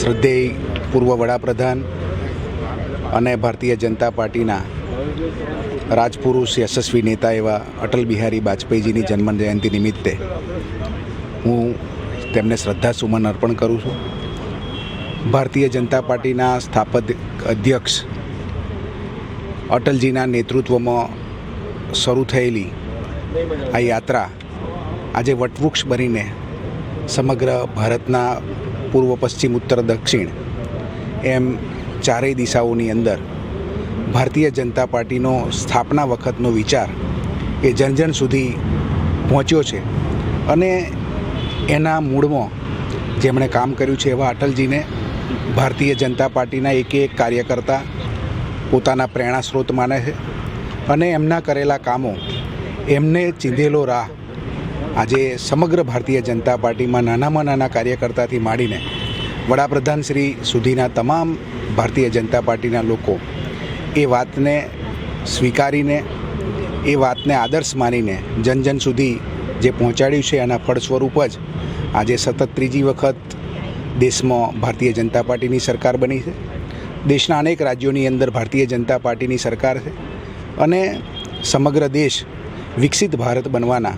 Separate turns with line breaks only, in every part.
શ્રદ્ધેય પૂર્વ વડાપ્રધાન અને ભારતીય જનતા પાર્ટીના રાજપુરુષ યશસ્વી નેતા એવા અટલ બિહારી વાજપેયીજીની જન્મ જયંતિ નિમિત્તે હું તેમને શ્રદ્ધાસુમન અર્પણ કરું છું. ભારતીય જનતા પાર્ટીના સ્થાપક અધ્યક્ષ અટલજીના નેતૃત્વમાં શરૂ થયેલી આ યાત્રા આજે વટવૃક્ષ બનીને સમગ્ર ભારતના પૂર્વ, પશ્ચિમ, ઉત્તર, દક્ષિણ એમ ચારેય દિશાઓની અંદર ભારતીય જનતા પાર્ટીનો સ્થાપના વખતનો વિચાર એ જન જન સુધી પહોંચ્યો છે અને એના મૂળમાં જેમણે કામ કર્યું છે એવા અટલજીને ભારતીય જનતા પાર્ટીના એક એક કાર્યકર્તા પોતાના પ્રેરણા સ્ત્રોત માને છે અને એમના કરેલા કામો એમને ચીંધેલો રાહ આજે સમગ્ર ભારતીય જનતા પાર્ટીમાં નાનામાં નાના કાર્યકર્તાથી માંડીને વડાપ્રધાન શ્રી સુધીના તમામ ભારતીય જનતા પાર્ટીના લોકો એ વાતને સ્વીકારીને, એ વાતને આદર્શ માનીને જન જન સુધી જે પહોંચાડ્યું છે એના ફળ સ્વરૂપ જ આજે સતત ત્રીજી વખત દેશમાં ભારતીય જનતા પાર્ટીની સરકાર બની છે. દેશના અનેક રાજ્યોની અંદર ભારતીય જનતા પાર્ટીની સરકાર છે અને સમગ્ર દેશ વિકસિત ભારત બનવાના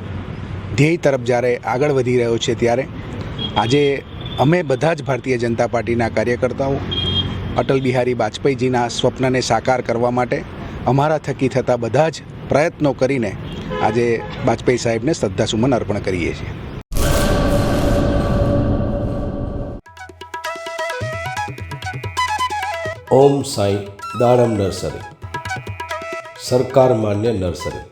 ધ્યેય તરફ જ્યારે આગળ વધી રહ્યો છે ત્યારે આજે અમે બધા જ ભારતીય જનતા પાર્ટીના કાર્યકર્તાઓ, અટલ બિહારી વાજપેયીજીના સ્વપ્નને સાકાર કરવા માટે અમારા થકી થતા બધા જ પ્રયત્નો કરીને આજે વાજપેયી સાહેબને શ્રદ્ધાસુમન અર્પણ કરીએ છીએ.
ઓમ સાંઈ દાડમ નર્સરી. સરકાર માન્ય નર્સરી.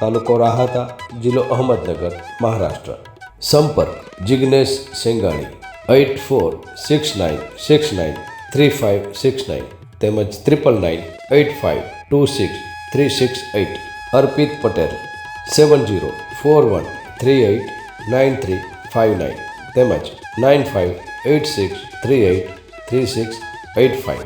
તાલુકો રાહતા, જિલ્લો અહમદનગર, મહારાષ્ટ્ર. સંપર્ક Jignesh Sengani, eight four six nine six nine three five six nine તેમજ triple nine eight five two six three six eight. Arpit Patel, seven zero four one three eight nine three five nine તેમજ nine five eight six three eight three six eight five.